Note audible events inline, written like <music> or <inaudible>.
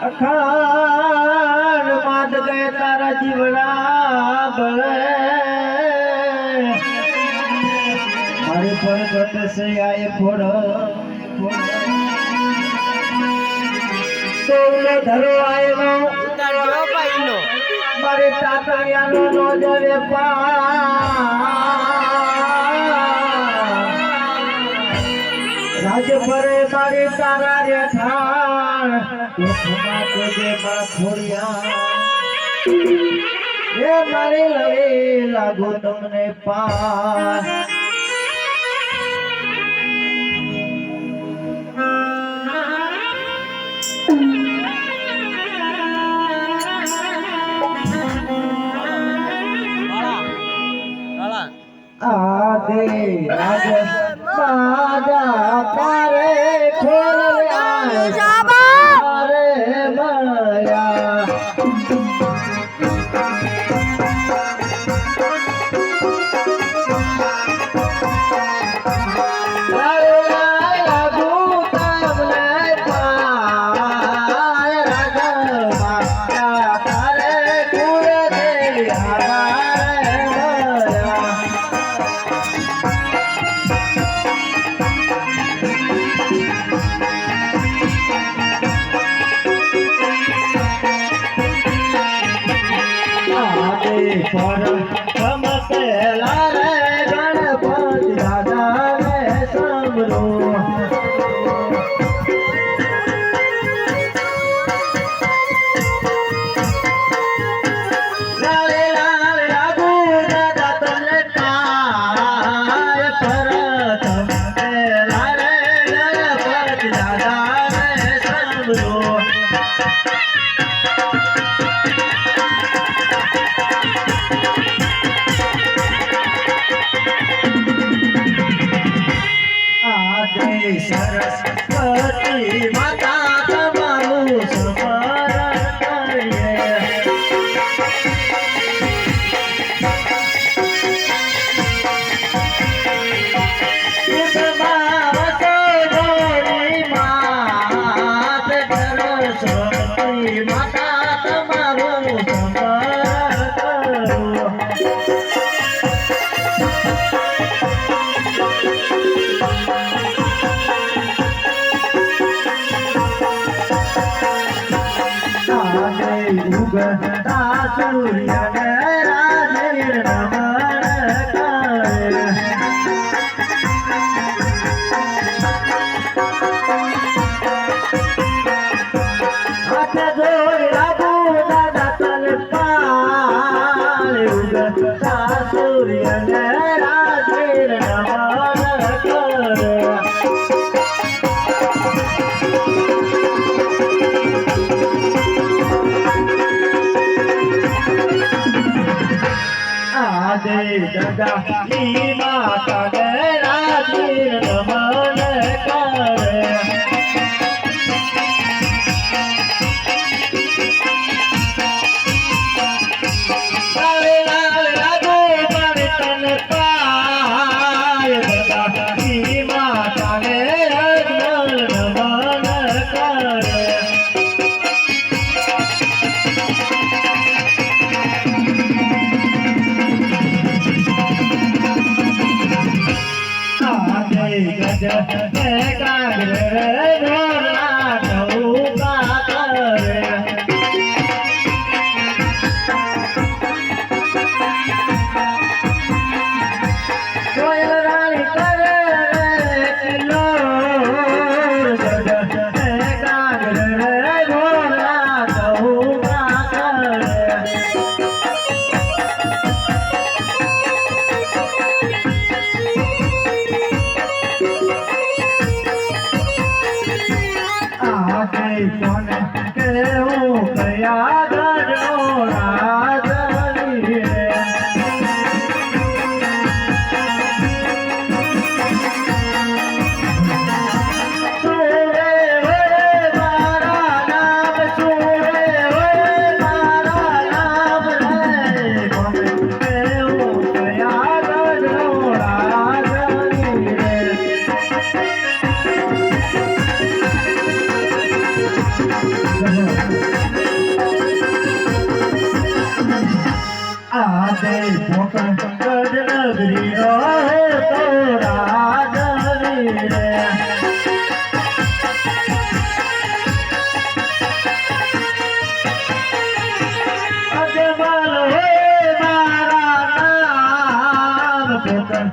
અખાર માદ ગયે તારા જીવડા બળે. મારે પણ ઘટશે આય ખોડ. તો ધરો આવ્યો ધરો પાઈનો મારે તાતા યાનો નો જરે પા રાજ પરે મારી તારા રેઠા પ્રાણ એ મારી લવે લાગો તમને પાર આદે રાજ રાજા કરે ખોર 说 <laughs> 话 ગઢા સૂર્ય जगा नी माता ja ja ja ja માટે કોને કેવું કયા आते भोकन गड नगरी रहे तो राजरी रे अजमल हे मारा नाम भोकन